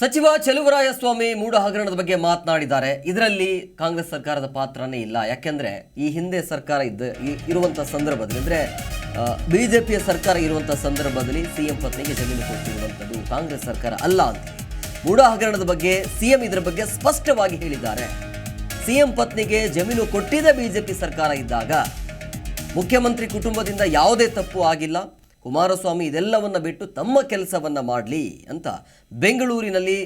ಸಚಿವ ಚೆಲುವರಾಯಸ್ವಾಮಿ ಮೂಡ ಹಗರಣದ ಬಗ್ಗೆ ಮಾತನಾಡಿದ್ದಾರೆ. ಇದರಲ್ಲಿ ಕಾಂಗ್ರೆಸ್ ಸರ್ಕಾರದ ಪಾತ್ರನೇ ಇಲ್ಲ. ಯಾಕೆಂದ್ರೆ ಈ ಹಿಂದೆ ಸರ್ಕಾರ ಇದ್ದ ಇ- ಅಂದರೆ ಸಂದರ್ಭದಲ್ಲಿ, ಅಂದ್ರೆ ಬಿಜೆಪಿಯ ಸರ್ಕಾರ ಇರುವಂಥ ಸಂದರ್ಭದಲ್ಲಿ ಸಿಎಂ ಪತ್ನಿಗೆ ಜಮೀನು ಕೊಟ್ಟಿರುವಂಥದ್ದು ಕಾಂಗ್ರೆಸ್ ಸರ್ಕಾರ ಅಲ್ಲ ಅಂತ. ಮೂಡ ಹಗರಣದ ಬಗ್ಗೆ ಸಿಎಂ ಇದರ ಬಗ್ಗೆ ಸ್ಪಷ್ಟವಾಗಿ ಹೇಳಿದ್ದಾರೆ. ಸಿಎಂ ಪತ್ನಿಗೆ ಜಮೀನು ಕೊಟ್ಟಿದೆ ಬಿಜೆಪಿ ಸರ್ಕಾರ ಇದ್ದಾಗ ಮುಖ್ಯಮಂತ್ರಿ ಕುಟುಂಬದಿಂದ ಯಾವುದೇ ತಪ್ಪು ಆಗಿಲ್ಲ. ಕುಮಾರಸ್ವಾಮಿ ಇದೆಲ್ಲವನ್ನು ಬಿಟ್ಟು ತಮ್ಮ ಕೆಲಸವನ್ನು ಮಾಡಲಿ ಅಂತ ಬೆಂಗಳೂರಿನಲ್ಲಿ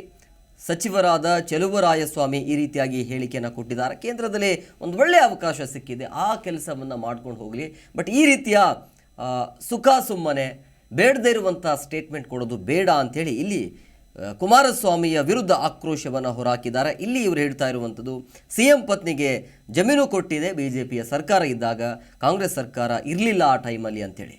ಸಚಿವರಾದ ಚೆಲುವರಾಯಸ್ವಾಮಿ ಈ ರೀತಿಯಾಗಿ ಹೇಳಿಕೆಯನ್ನು ಕೊಟ್ಟಿದ್ದಾರೆ. ಕೇಂದ್ರದಲ್ಲಿ ಒಂದು ಒಳ್ಳೆಯ ಅವಕಾಶ ಸಿಕ್ಕಿದೆ. ಆ ಕೆಲಸವನ್ನು ಮಾಡ್ಕೊಂಡು ಹೋಗಲಿ. ಬಟ್ ಈ ರೀತಿಯ ಸುಖ ಸುಮ್ಮನೆ, ಬೇಡದೇ ಇರುವಂಥ ಸ್ಟೇಟ್ಮೆಂಟ್ ಕೊಡೋದು ಬೇಡ ಅಂಥೇಳಿ ಇಲ್ಲಿ ಕುಮಾರಸ್ವಾಮಿಯ ವಿರುದ್ಧ ಆಕ್ರೋಶವನ್ನು ಹೊರಹಾಕಿದ್ದಾರೆ ಇಲ್ಲಿ ಇವರು ಹೇಳ್ತಾ ಇರುವಂಥದ್ದು ಸಿ ಎಂ ಪತ್ನಿಗೆ ಜಮೀನು ಕೊಟ್ಟಿದೆ. ಬಿ ಜೆ ಪಿಯ ಸರ್ಕಾರ ಇದ್ದಾಗ ಕಾಂಗ್ರೆಸ್ ಸರ್ಕಾರ ಇರಲಿಲ್ಲ ಆ ಟೈಮಲ್ಲಿ ಅಂತೇಳಿ.